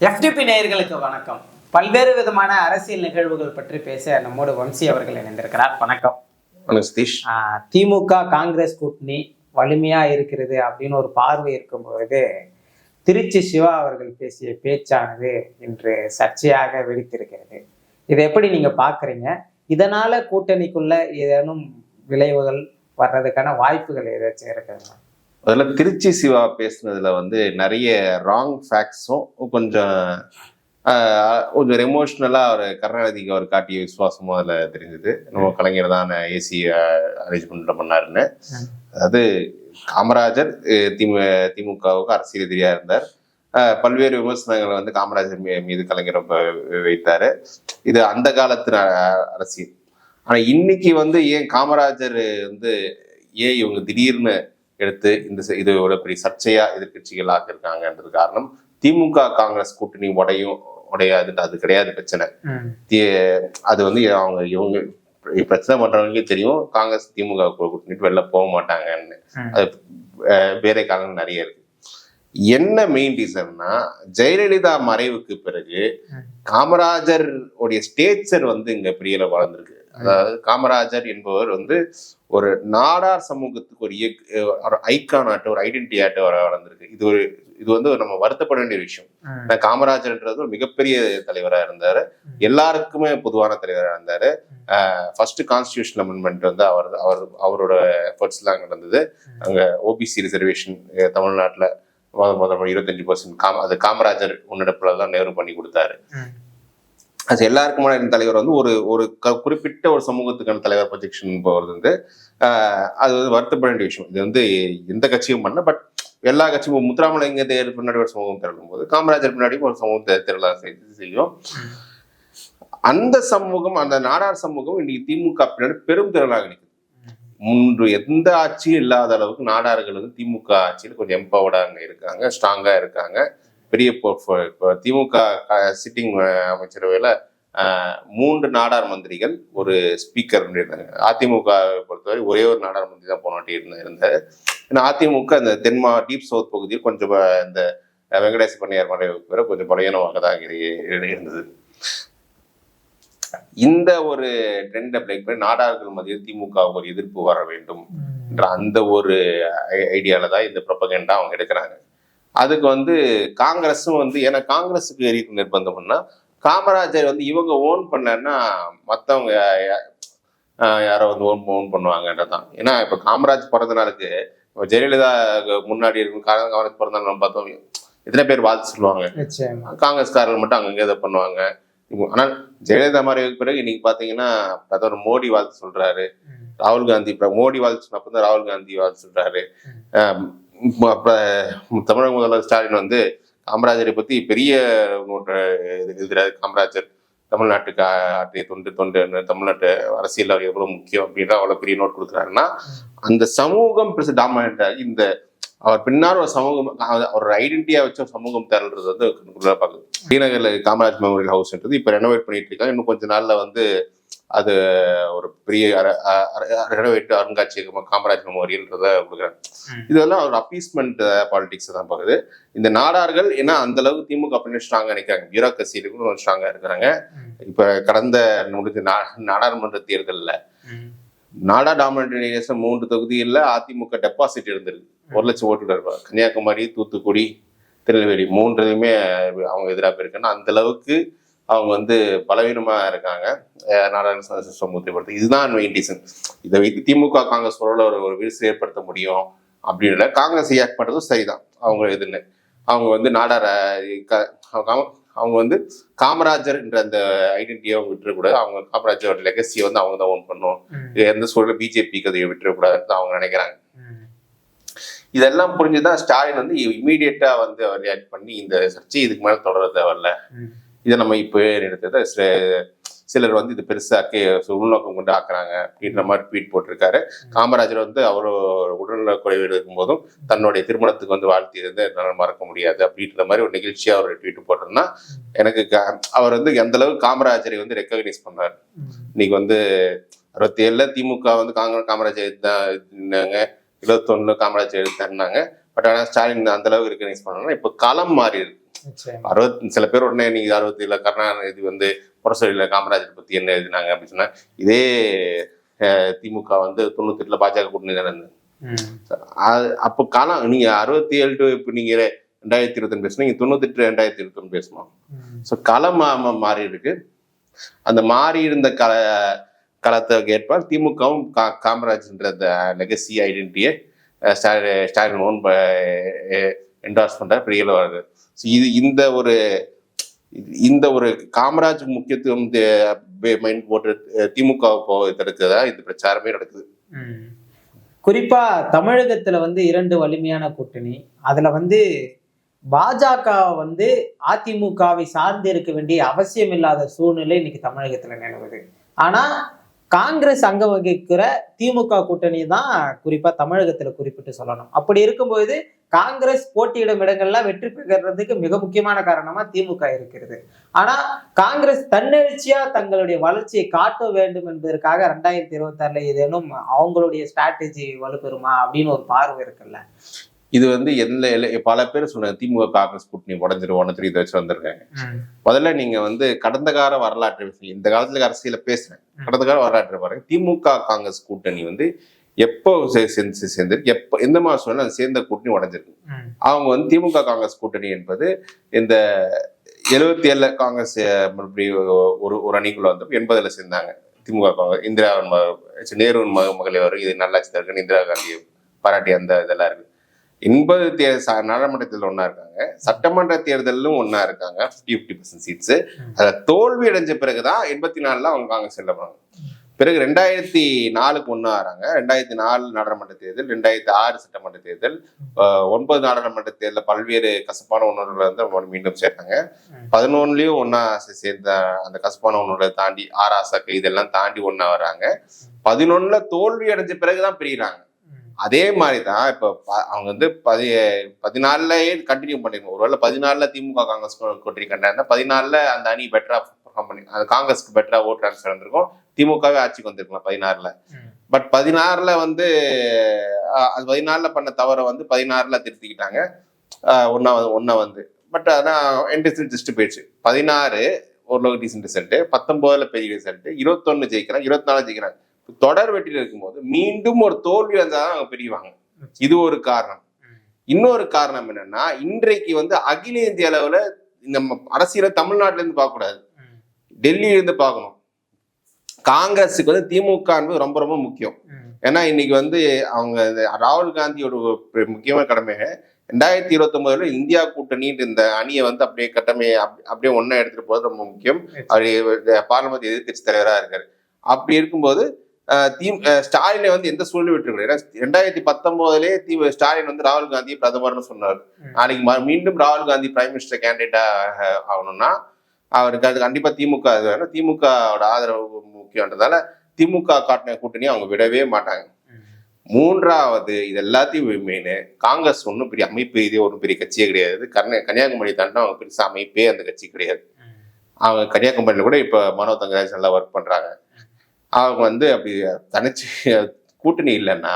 FTP நேயர்களுக்கு வணக்கம். பல்வேறு விதமான அரசியல் நிகழ்வுகள் பற்றி பேச நம்மோடு வம்சி அவர்கள் இணைந்திருக்கிறார். வணக்கம். சதீஷ். திமுக காங்கிரஸ் கூட்டணி வலிமையா இருக்கிறது அப்படின்னு ஒரு பார்வை இருக்கும்பொழுது திருச்சி சிவா அவர்கள் பேசிய பேச்சானது இன்று சர்ச்சையாக வெடித்திருக்கிறது. இதை எப்படி நீங்க பாக்குறீங்க இதனால கூட்டணிக்குள்ள ஏதேனும் விளைவுகள் வர்றதுக்கான வாய்ப்புகள் ஏதாச்சும் இருக்குங்களா முதல்ல திருச்சி சிவா பேசுனதுல வந்து நிறைய ராங் ஃபேக்ட்ஸும் கொஞ்சம் கொஞ்சம் எமோஷ்னலாக அவர் கருணாநிதிக்கு அவர் காட்டிய விசுவாசமும் அதில் தெரிஞ்சது. நம்ம கலைஞர் தான் ஏசி அரேஞ்ச்மெண்ட்ல பண்ணாருன்னு. அதாவது காமராஜர் திமு திமுகவுக்கு அரசியல் எதிரியாக இருந்தார். பல்வேறு விமர்சனங்களை வந்து காமராஜர் மீது கலைஞர் வைத்தார். இது அந்த காலத்து அரசியல். ஆனால் இன்னைக்கு வந்து ஏன் காமராஜர் வந்து ஏன் இவங்க திடீர்னு எடுத்து இந்த இது ஒரு பெரிய சர்ச்சையா எதிர்கட்சிகள் ஆக்கியிருக்காங்கன்றது காரணம். திமுக காங்கிரஸ் கூட்டணி உடையும் உடையாது. அது கிடையாது பிரச்சனை. அது வந்து அவங்க இவங்க பிரச்சனை பண்றவங்களுக்கே தெரியும். காங்கிரஸ் திமுக கூட்டணி வெளில போக மாட்டாங்கன்னு. அது வேற காரணம் நிறைய இருக்கு. என்ன மெயின் ரீசன்னா ஜெயலலிதா மறைவுக்கு பிறகு. காமராஜர் உடைய ஸ்டேச்சர் வந்து இங்க பெரிய வளர்ந்துருக்கு. அதாவது காமராஜர் என்பவர் வந்து ஒரு நாடார் சமூகத்துக்கு ஒரு இயக்க ஒரு ஐக்கான் ஆட்டு ஒரு ஐடென்டி ஆட்டு வர வளர்ந்துருக்கு. இது ஒரு இது வந்து நம்ம வருத்தப்பட வேண்டிய விஷயம். ஏன்னா காமராஜர்ன்றது ஒரு மிகப்பெரிய தலைவரா இருந்தாரு. எல்லாருக்குமே பொதுவான தலைவரா இருந்தாரு. ஃபர்ஸ்ட் கான்ஸ்டியூஷன் அமெண்ட்மெண்ட் வந்து அவர் அவர் அவரோட எஃபர்ட்ஸ் எல்லாம் நடந்தது. அங்க ஓபிசி ரிசர்வேஷன் தமிழ்நாட்டுல முத முதல் இருபத்தஞ்சு பர்சன்ட் காம அது காமராஜர் முன்னெடுப்புல தான் நேரு பண்ணி கொடுத்தாரு. அது எல்லாருக்குமான தலைவர் வந்து ஒரு ஒரு க- குறிப்பிட்ட ஒரு சமூகத்துக்கான தலைவர் ப்ரொஜெக்ஷன் போகிறது வந்து அது வந்து வருத்தப்பட வேண்டிய விஷயம். இது வந்து எந்த கட்சியும் பண்ண பட் எல்லா கட்சியும் முத்துராமலிங்க தேர் பின்னாடி ஒரு சமூகம் திரளும் போது காமராஜர் பின்னாடியும் ஒரு சமூகம் திர- திரள செய்து செய்யும். அந்த சமூகம் அந்த நாடார் சமூகம் இன்னைக்கு திமுக பின்னாடி பெரும் திரளாக நிற்குது முன்பு எந்த ஆட்சியும் இல்லாத அளவுக்கு நாடார்கள் வந்து திமுக ஆட்சியில் கொஞ்சம் எம்பவர்டாக இருக்காங்க ஸ்ட்ராங்காக இருக்காங்க. பெரிய இப்போ திமுக சிட்டிங் அமைச்சரவையில் ஆஹ், மூன்று நாடார் மந்திரிகள் ஒரு ஸ்பீக்கர் இருந்தாங்க அதிமுக பொறுத்தவரை ஒரே ஒரு நாடார் மந்திரி தான் போன வாட்டி இருந்த இருந்தார். ஏன்னா அதிமுக அந்த தென்மா டீப் சவுத் பகுதியில் கொஞ்சம் இந்த வெங்கடேச பண்ணியார் மறைவுக்கு பிறகு கொஞ்சம் பலவீனமாக தான் இருந்தது. இந்த ஒரு ட்ரெண்டை பிரேக் பண்ணி நாடார்கள் மத்தியில் திமுக ஒரு எதிர்ப்பு வர வேண்டும் என்ற அந்த ஒரு ஐடியால தான் இந்த ப்ரொபகண்டா அவங்க எடுக்கிறாங்க. அதுக்கு வந்து காங்கிரஸும் வந்து ஏன்னா காங்கிரஸுக்கு எரிப்பு நிர்பந்தம்னா காமராஜர் வந்து இவங்க ஓன் பண்ணனா மற்றவங்க யாரோ வந்து ஓன் ஓன் பண்ணுவாங்கன்றதான் ஏன்னா இப்போ காமராஜ் பிறந்த நாளுக்கு இப்ப ஜெயலலிதா முன்னாடி இருக்கும் காமராஜ் பிறந்த நாள் பார்த்தோம். எத்தனை பேர் வாழ்த்து சொல்லுவாங்க. காங்கிரஸ்காரர்கள் மட்டும் அங்கங்கே இதை பண்ணுவாங்க. ஆனால் ஜெயலலிதா மறைவுக்கு பிறகு இன்னைக்கு பாத்தீங்கன்னா பிரதமர் மோடி வாழ்த்து சொல்றாரு. ராகுல் காந்தி மோடி வாழ்த்து சொன்னப்ப தான் ராகுல் காந்தி வாழ்த்து சொல்றாரு. தமிழக முதல்வர் ஸ்டாலின் வந்து காமராஜரை பற்றி பெரிய நோட்டு எழுதுறாரு. காமராஜர் தமிழ்நாட்டுக்கு ஆற்றிய தொண்டு தொண்டு தமிழ்நாட்டு அரசியல் அவர் எவ்வளோ முக்கியம் அப்படின்ற அவ்வளோ பெரிய நோட் கொடுக்குறாருன்னா அந்த சமூகம் டாமினேட் ஆகி இந்த அவர் பின்னால் ஒரு சமூகம் அவர் ஒரு ஐடென்டிட்டியா வச்ச சமூகம் தேர்ன்றது வந்து பார்க்குது. ஸ்ரீநகரில் காமராஜ் மெமோரியல் ஹவுஸ்ன்றது இப்போ ரெனோவேட் பண்ணிட்டு இருக்காங்க. இன்னும் கொஞ்ச நாளில் வந்து அது ஒரு பெரிய ரெனோவேட் அருங்காட்சியகம் காமராஜ் மெமோரியல்ன்றத கொடுக்குறாங்க. இதெல்லாம் ஒரு அப்பீஸ்மெண்ட் பாலிடிக்ஸ் தான் பார்க்குது. இந்த நாடார்கள் ஏன்னா அந்த அளவுக்கு திமுக பண்ணி ஸ்ட்ராங்கா நிற்கிறாங்க பியூரோக்ரஸியில கூட ஸ்ட்ராங்கா இருக்கிறாங்க. இப்ப கடந்த முடிஞ்ச நாடாளுமன்ற தேர்தல்ல. நாடா டாமினேட் மூன்று தொகுதிகளில் அதிமுக டெபாசிட் இருந்திருக்கு. ஒரு லட்சம் ஓட்டு இருப்பாங்க கன்னியாகுமரி தூத்துக்குடி திருநெல்வேலி மூன்றுலையுமே அவங்க எதிராக போயிருக்காங்க. அந்த அளவுக்கு அவங்க வந்து பலவீனமா இருக்காங்க. ச- சமூகத்தை பொறுத்து. இதுதான் மெயின் ரீசன் இதை வைத்து திமுக காங்கிரஸ் ஒரு ஒரு ஒரு விரிசு ஏற்படுத்த முடியும் அப்படின்னு. காங்கிரஸ் ரியாக்ட் பண்றதும் சரிதான். அவங்க எதுன்னு அவங்க வந்து நாடார அவங்க- வந்து காமராஜர் என்ற அந்த ஐடென்டிட்டியை அவங்க விட்டுறக்கூடாது. அவங்க காமராஜரோட லெகசியை வந்து அவங்க தான் ஓன் பண்ணும். எந்த சூழல பிஜேபிக்கு அதை விட்டுறக்கூடாதுன்னு அவங்க நினைக்கிறாங்க. இதெல்லாம் புரிஞ்சுதான் ஸ்டாலின் வந்து இமீடியட்டா வந்து ரியாக்ட் பண்ணி இந்த சர்ச்சை இதுக்கு மேல தொடர தேவையில்ல ம். இதை நம்ம இப்பவே எடுத்ததை சில- சிலர் வந்து இது பெருசாக்கி உள்நோக்கம் கொண்டு ஆக்குறாங்க அப்படின்ற மாதிரி ட்வீட் போட்டிருக்காரு. காமராஜர் வந்து அவர் உடல்நல குறைவு இருக்கும்போதும் தன்னுடைய திருமணத்துக்கு வந்து வாழ்த்தியது என்னால் மறக்க முடியாது அப்படின்ற மாதிரி ஒரு நிகழ்ச்சியா அவர் ட்வீட் போட்டிருந்தா எனக்கு அவர் வந்து எந்த அளவுக்கு காமராஜரை வந்து ரெக்கக்னைஸ் பண்ணார். இன்னைக்கு வந்து அறுபத்தி ஏழுல திமுக வந்து காங்கிரஸ் காமராஜர் எடுத்தாங்க இருபத்தொன்னு காமராஜர் எடுத்தாங்க பட் ஆனால் ஸ்டாலின் அந்த அளவுக்கு ரெக்கக்னைஸ் பண்ணனா இப்போ களம் மாறி இருக்கு அறுபத்தி சில பேர் உடனே நீங்க அறுபத்தி ஏழு கருணாநிதி வந்து புரசொலியில் காமராஜர் பத்தி என்ன எழுதினாங்க அப்படின்னு சொன்னா இதே திமுக வந்து தொண்ணூத்தி எட்டுல பாஜக கூட்டணி நடந்தது அப்போ காலம் நீங்க அறுபத்தி ஏழு டு இப்போ நீங்க ரெண்டாயிரத்தி இருபத்தொன்னு பேசணும் நீங்க தொண்ணூத்தி எட்டு ரெண்டாயிரத்தி இருபத்தொன்னு பேசணும். ஸோ களம் மா- மா- மாறி இருக்கு. அந்த மாறி இருந்த கல களத்துக்கு ஏற்ப திமுகவும் கா காமராஜ்ன்ற லெகசி ஐடென்டிட்டியை ஸ்டாலின் ஓன் என்டார்ஸ் பண்ற பெரிய இது இந்த ஒரு இந்த ஒரு காமராஜ் முக்கியத்துவம் போன்ற போட்டு திமுக தடுக்கிறதா இந்த பிரச்சாரமே நடக்குது. குறிப்பா தமிழகத்துல வந்து இரண்டு வலிமையான கூட்டணி. அதுல வந்து பாஜக வந்து அதிமுகவை சார்ந்து இருக்க வேண்டிய அவசியம் இல்லாத சூழ்நிலை இன்னைக்கு தமிழகத்துல நிலவுது. ஆனா காங்கிரஸ் அங்க வகிக்கிற திமுக கூட்டணி தான் குறிப்பா தமிழகத்துல குறிப்பிட்டு சொல்லணும். அப்படி இருக்கும்போது காங்கிரஸ் போட்டியிடும் இடங்கள்லாம் வெற்றி பெறுறதுக்கு மிக முக்கியமான காரணமா திமுக இருக்கிறது. ஆனா காங்கிரஸ் தன்னெழுச்சியா தங்களுடைய வளர்ச்சியை காட்ட வேண்டும் என்பதற்காக ரெண்டாயிரத்தி இருபத்தி ஆறுல ஏதேனும் அவங்களுடைய ஸ்ட்ராட்டஜி வலுப்பெறுமா அப்படின்னு ஒரு பார்வை இருக்குல்ல? இது வந்து எந்த பல பேர் சொன்னாங்க திமுக காங்கிரஸ் கூட்டணி உடஞ்சிரும் ஒன்று த்ரீ வச்சு வந்திருக்காங்க. முதல்ல நீங்க வந்து கடந்த கால வரலாற்று இந்த காலத்துல அரசியல பேசுறேன். கடந்த கால வரலாற்று பாருங்க. திமுக காங்கிரஸ் கூட்டணி வந்து எப்போ சேர்ந்து சேர்ந்து எப்போ எந்த மாதம் சொன்னாலும் அது சேர்ந்த கூட்டணி உடஞ்சிருக்கு. அவங்க வந்து திமுக காங்கிரஸ் கூட்டணி என்பது இந்த எழுபத்தி ஏழுல காங்கிரஸ் மறுபடியும் ஒரு ஒரு அணிக்குள்ள வந்து எண்பதுல சேர்ந்தாங்க. திமுக காங்கிரஸ் இந்திரா நேரு மக மகளிர் இது நல்லாட்சி தருக்குன்னு இந்திரா காந்தி பாராட்டி அந்த இதெல்லாம் இருக்கு. எண்பது தே ச- நாடாளுமன்ற தேர்தல் ஒண்ணா இருக்காங்க. சட்டமன்ற தேர்தலும் ஒண்ணா இருக்காங்க. ஃபிஃப்டி ஃபிஃப்டி பர்சன்ட் சீட்ஸ் அதுல தோல்வி அடைஞ்ச பிறகுதான் எண்பத்தி நாலுல அவங்க காங்கிரஸ் செல்ல போனாங்க பிறகு ரெண்டாயிரத்தி நாலுக்கு ஒண்ணு ஆறாங்க ரெண்டாயிரத்தி நாலு நாடாளுமன்ற தேர்தல் ரெண்டாயிரத்தி ஆறு சட்டமன்ற தேர்தல் ஒன்பது நாடாளுமன்ற தேர்தல் பல்வேறு கசப்பான உணர்வுகளை வந்து மீண்டும் சேர்த்தாங்க. பதினொன்னுலயும் ஒன்னா சேர்ந்த அந்த கசப்பான உணர்வுகளை தாண்டி ஆராசக்கு இதெல்லாம் தாண்டி ஒண்ணா வராங்க. பதினொன்னுல தோல்வி அடைஞ்ச பிறகுதான் பிரிகிறாங்க அதே மாதிரி தான் இப்போ அவங்க வந்து பதி பதினாலுலயே கண்டினியூ பண்ணிருக்கோம் ஒருவேளை பதினாலுல திமுக காங்கிரஸ் கூட்டணி கண்டாருந்தா பதினாலுல அந்த அணி பெட்டரா பண்ணி அந்த காங்கிரஸ்க்கு பெட்டரா ஓட் ட்ரான்ஸ்ஃபர் வந்திருக்கும். திமுகவே ஆட்சிக்கு வந்திருக்கலாம் பதினாறுல. பட் பதினாறுல வந்து அது பதினாலுல பண்ண தவறை வந்து பதினாறுல திருத்திக்கிட்டாங்க. அஹ், ஒண்ணா வந்து. பட் அதான் என்டிசன் ஜஸ்ட் போயிடுச்சு. பதினாறு ஓரளவுக்கு டீசென்ட் ரிசல்ட் பத்தொன்பதுல பெரிய ரிசல்ட் இருபத்தொன்னு ஜெயிக்கிறாங்க இருபத்தி நாலு ஜெயிக்கிறாங்க. தொடர் வெற்றியில் இருக்கும்போது மீண்டும் ஒரு தோல்வி வந்தாதான் அவங்க பிரிவாங்க. இது ஒரு காரணம். இன்னொரு காரணம் என்னன்னா இன்றைக்கு வந்து அகில இந்திய அளவுல நம்ம அரசியல தமிழ்நாட்டுல இருந்து பார்க்க கூடாது ம். டெல்லியில இருந்து பார்க்கணும். காங்கிரஸுக்கு வந்து திமுக என்பது ரொம்ப ரொம்ப முக்கியம். ஏன்னா இன்னைக்கு வந்து அவங்க ராகுல் காந்தியோட முக்கியமான கடமை ரெண்டாயிரத்தி இருபத்தி ஒன்பதுல இந்தியா கூட்டணின்ற இந்த அணியை வந்து அப்படியே கட்டமை அப்~ அப்படியே ஒன்னா எடுத்துட்டு போறது ரொம்ப முக்கியம். அவர் பார்லிமெண்ட் எதிர்க்கட்சி தலைவரா இருக்காரு. அப்படி இருக்கும்போது அஹ், தி அஹ், ஸ்டாலினை வந்து எந்த சூழ்நிலை விட்டுருக்காரு ஏன்னா ரெண்டாயிரத்தி பத்தொன்பதுலயே தி ஸ்டாலின் வந்து ராகுல் காந்தி பிரதமர்னு சொன்னார். நாளைக்கு மீண்டும் ராகுல் காந்தி பிரைம் மினிஸ்டர் கேண்டிடேட்டா ஆகணும்னா அவருக்கு அது கண்டிப்பா திமுக வேணும். திமுகவோட ஆதரவு முக்கியன்றதால திமுக காட்டின கூட்டணி அவங்க விடவே மாட்டாங்க. மூன்றாவது இது எல்லாத்தையும் மெயின் காங்கிரஸ் ஒன்றும் பெரிய அமைப்பு இதே ஒரு பெரிய கட்சியே கிடையாது. கர்நா கன்னியாகுமரி தாண்டி அவங்க பெருசா அமைப்பே அந்த கட்சி கிடையாது. அவங்க கன்னியாகுமரியில கூட இப்ப மனோ தங்கராஜ் நல்லா ஒர்க் பண்றாங்க. அவங்க வந்து அப்படி தனிச்சு கூட்டணி இல்லைன்னா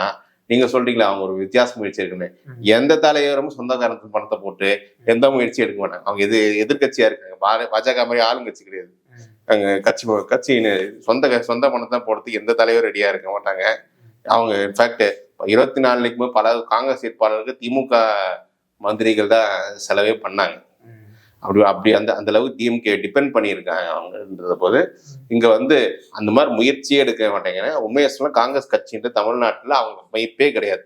நீங்க சொல்றீங்களா அவங்க ஒரு வித்தியாச முயற்சி ம். எந்த தலைவரும் சொந்தக்காரத்து பணத்தை போட்டு எந்த முயற்சியும் எடுக்க மாட்டாங்க அவங்க எது எதிர்கட்சியா இருக்காங்க பாஜக மாதிரி ஆளுங்கட்சி கிடையாது. அங்க கட்சி கட்சின்னு சொந்த சொந்த பணத்தை போடுறதுக்கு எந்த தலைவரும் ரெடியா இருக்க மாட்டாங்க அவங்க இன்ஃபேக்ட் இருபத்தி நாலு நிற்கும் பல காங்கிரஸ் வேட்பாளருக்கு திமுக மந்திரிகள் தான் செலவே பண்ணாங்க. அப்படி அப்படி அந்த அந்த அளவுக்கு டிஎம்கே டிபெண்ட் பண்ணியிருக்காங்க அவங்கன்றத போது இங்க வந்து அந்த மாதிரி முயற்சியே எடுக்க மாட்டேங்கிறேன். உண்மையை சொல்ல காங்கிரஸ் கட்சின்ற தமிழ்நாட்டில் அவங்க மைப்பே கிடையாது.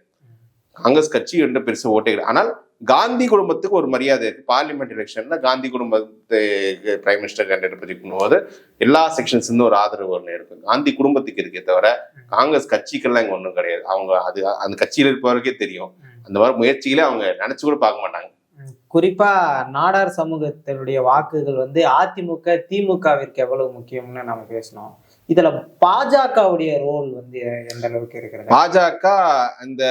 காங்கிரஸ் கட்சி என்று பெருசு ஓட்டே கிடையாது. ஆனால் காந்தி குடும்பத்துக்கு ஒரு மரியாதை இருக்கு. பார்லிமெண்ட் எலெக்ஷன்ல காந்தி குடும்பத்தை பிரைம் மினிஸ்டர் கேண்டிடேட் பற்றி பண்ணும்போது எல்லா செக்ஷன்ஸ் ஒரு ஆதரவு ஒன்று இருக்கும். காந்தி குடும்பத்துக்கு இருக்கே தவிர காங்கிரஸ் கட்சிக்கெல்லாம் இங்க ஒன்றும் கிடையாது. அவங்க அது அந்த கட்சியில் இருப்பவருக்கே தெரியும். அந்த மாதிரி முயற்சிகளே அவங்க நினைச்சு கூட பார்க்க மாட்டாங்க. குறிப்பா நாடார் சமூகத்தினுடைய வாக்குகள் வந்து அதிமுக திமுகவிற்கு எவ்வளவு முக்கியம்னு நம்ம பேசணும். இதுல பாஜகவுடைய ரோல் வந்து எந்த அளவுக்கு இருக்கிறது? பாஜக அந்த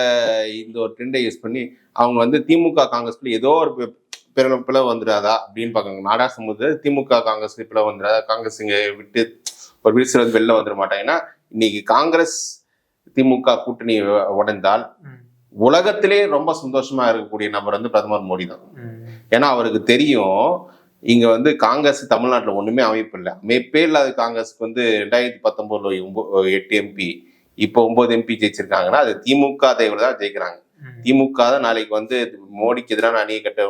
இந்த ஒரு ட்ரெண்டை யூஸ் பண்ணி அவங்க வந்து திமுக காங்கிரஸ்ல ஏதோ ஒரு பி- பிளவு வந்துடாதா அப்படின்னு பார்க்காங்க நாடா சமூகத்தில் திமுக காங்கிரஸ் பிளவு வந்துடாதா? காங்கிரஸ் இங்க விட்டு ஒரு விரிசல் வந்து வெளில வந்துட மாட்டாங்க. ஏன்னா இன்னைக்கு காங்கிரஸ் திமுக கூட்டணி உடைந்தால். உலகத்திலே ரொம்ப சந்தோஷமா இருக்கக்கூடிய நபர் வந்து பிரதமர் மோடி தான். ஏன்னா அவருக்கு தெரியும் இங்க வந்து காங்கிரஸ் தமிழ்நாட்டுல ஒண்ணுமே அமைப்பு இல்லை. அமைப்பே இல்லாத காங்கிரஸ்க்கு வந்து ரெண்டாயிரத்தி பத்தொன்பதுல எட்டு எம்பி இப்போ ஒன்பது எம்பி ஜெயிச்சிருக்காங்கன்னா அது திமுக தயவுல தான் ஜெயிக்கிறாங்க. திமுக தான் நாளைக்கு வந்து மோடிக்கு எதிரான அணியை கட்ட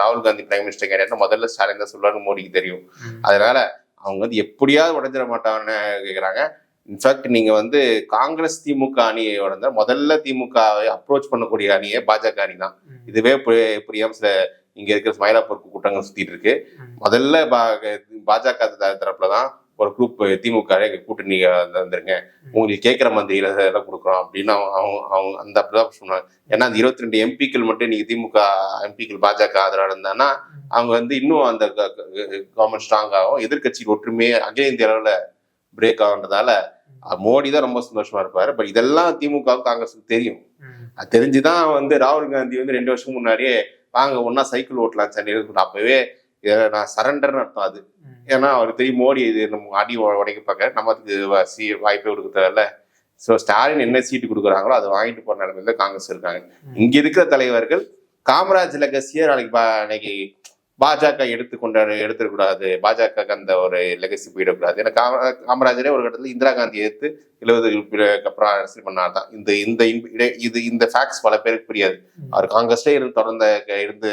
ராகுல் காந்தி பிரைம் மினிஸ்டர் கேட்டா முதல்ல ஸ்டாலின் தான் சொல்லுவாரு மோடிக்கு தெரியும். அதனால அவங்க வந்து எப்படியாவது உடைஞ்சிட மாட்டாங்கன்னு கேக்குறாங்க. இன்ஃபேக்ட் நீங்க வந்து காங்கிரஸ் திமுக அணியோட இருந்தா முதல்ல திமுக அப்ரோச் பண்ணக்கூடிய அணியே பாஜக அணி தான். இதுவே புரி- புரியாம சில இங்க இருக்கிற மயிலாப்பூர் கூட்டங்கள் சுத்திட்டு இருக்கு. முதல்ல பா- பாஜக தரப்புல தான் ஒரு குரூப் திமுக கூட்டணி வந்து- வந்துருங்க உங்களுக்கு கேட்கிற மந்திரியில எல்லாம் கொடுக்குறோம் அப்படின்னு அவங்க அவங்க அந்த அப்படிதான் சொன்னாங்க. ஏன்னா அந்த இருபத்தி ரெண்டு எம்பிக்கள் மட்டும் நீங்க திமுக எம்பிக்கள் பாஜக ஆதரவு இருந்தாங்கன்னா அவங்க வந்து இன்னும் அந்த கவர்மெண்ட் ஸ்ட்ராங் ஆகும். எதிர்கட்சி ஒற்றுமையே அகில இந்திய அளவுல பிரேக் ஆகுன்றதால மோடி தான் ரொம்ப சந்தோஷமா இருப்பாரு. பட் இதெல்லாம் திமுக காங்கிரஸுக்கு தெரியும். அது தெரிஞ்சுதான் வந்து ராகுல் காந்தி வந்து ரெண்டு வருஷம் முன்னாடியே வாங்க ஒன்னா சைக்கிள் ஓட்டலாம் சென்னையில் அப்பவே நான் சரண்டர்னு அர்த்தம் அது. ஏன்னா அவருக்கு தெரியும் மோடி இது நம்ம அடி உடைக்க பார்க்க நம்ம அதுக்கு சி வாய்ப்பே கொடுக்க தேவையில்ல. ஸோ ஸ்டாலின் என்ன சீட்டு கொடுக்குறாங்களோ அதை வாங்கிட்டு போற நிலைமையில காங்கிரஸ் இருக்காங்க. இங்க இருக்கிற தலைவர்கள் காமராஜ் லெகசியை நாளைக்கு இன்னைக்கு பாஜக எடுத்து கொண்டாடு எடுத்துக்கூடாது பாஜக அந்த ஒரு லெகசி போயிடக்கூடாது. ஏன்னா காம காமராஜரே ஒரு கட்டத்தில் இந்திரா காந்தி எடுத்து எழுபதுக்கு அப்புறம் அரசியல் பண்ணார் தான். இந்த இந்த இது இந்த ஃபேக்ட்ஸ் பல பேருக்கு புரியாது. அவர் காங்கிரஸ்ல இருந்து தொடர்ந்த இருந்து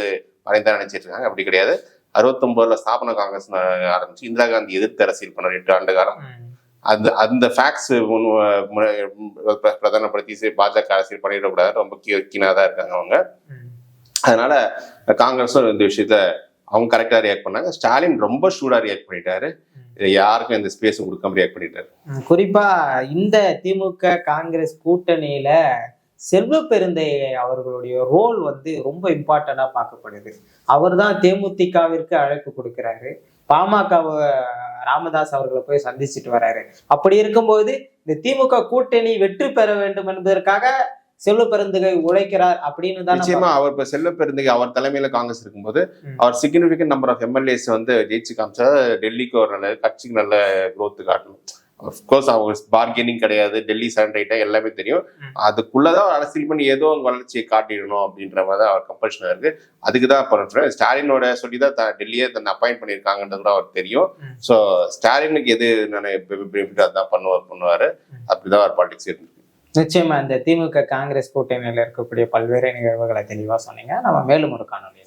மறைந்தா நினைச்சிட்டு இருக்காங்க. அப்படி கிடையாது. அறுபத்தொன்பதுல ஸ்தாபன காங்கிரஸ் ஆரம்பிச்சு இந்திரா காந்தி எதிர்த்து அரசியல் பண்ண எட்டு ஆண்டு காலம். அந்த அந்த ஃபேக்ட்ஸ் பிரதானப்படுத்தி பாஜக அரசியல் பண்ணிடக்கூடாது. ரொம்ப கீழா தான் இருக்காங்க அவங்க. அதனால காங்கிரஸும் இந்த விஷயத்த அவங்க கரெக்டா ரியாக்ட் பண்ணாங்க. ஸ்டாலின் ரொம்ப ஷூடா ரியாக்ட் பண்ணிட்டாரு. யாருக்கும் எந்த ஸ்பேஸும் கொடுக்காம ரியாக்ட் பண்ணிட்டாரு. குறிப்பா இந்த திமுக காங்கிரஸ் கூட்டணியில செல்வ பெருந்தை அவர்களுடைய ரோல் வந்து ரொம்ப இம்பார்ட்டண்டா பார்க்கப்படுது. அவர் தான் தேமுதிகவிற்கு அழைப்பு கொடுக்கிறாரு. பாமக ராமதாஸ் அவர்களை போய் சந்திச்சுட்டு வராரு. அப்படி இருக்கும்போது இந்த திமுக கூட்டணி வெற்றி பெற வேண்டும் என்பதற்காக செல்வ பெருந்தகை உழைக்கிறார் அப்படின்னு தான் நிச்சயமா அவர் இப்ப செல்வ பெருந்தகை அவர் தலைமையில காங்கிரஸ் இருக்கும்போது. அவர் சிக்னிபிகன்ட் நம்பர் ஆஃப் எம்எல்ஏஸ் வந்து ஜெயிச்சு காமிச்சா டெல்லிக்கு ஒரு நல்ல கட்சிக்கு நல்ல growth காட்டணும். அஃப்கோர்ஸ் அவங்க பார்கெனிங் கிடையாது. டெல்லி சரண்டர் ஆயிட்டா எல்லாமே தெரியும். அதுக்குள்ளதான் அவர் அரசியல் பண்ணி ஏதோ அவங்க வளர்ச்சியை காட்டிடணும் அப்படின்ற மாதிரி தான் அவர் கம்பல்ஷன் இருக்கு. அதுக்கு தான் இப்போ ஸ்டாலினோட சொல்லி தான் டெல்லியே தன்னை அப்பாயிண்ட் பண்ணியிருக்காங்கன்றது கூட அவருக்கு தெரியும். ஸோ ஸ்டாலினுக்கு எது பெனிஃபிட் அதான் பண்ணுவார். பண்ணுவாரு. அப்படிதான் அவர் பாலிடிக்ஸ் இருக்கு. நிச்சயமா இந்த திமுக காங்கிரஸ் கூட்டணியில் இருக்கக்கூடிய பல்வேறு நிகழ்வுகளை தெளிவாக சொன்னீங்க. நம்ம மேலும் ஒரு காணொளி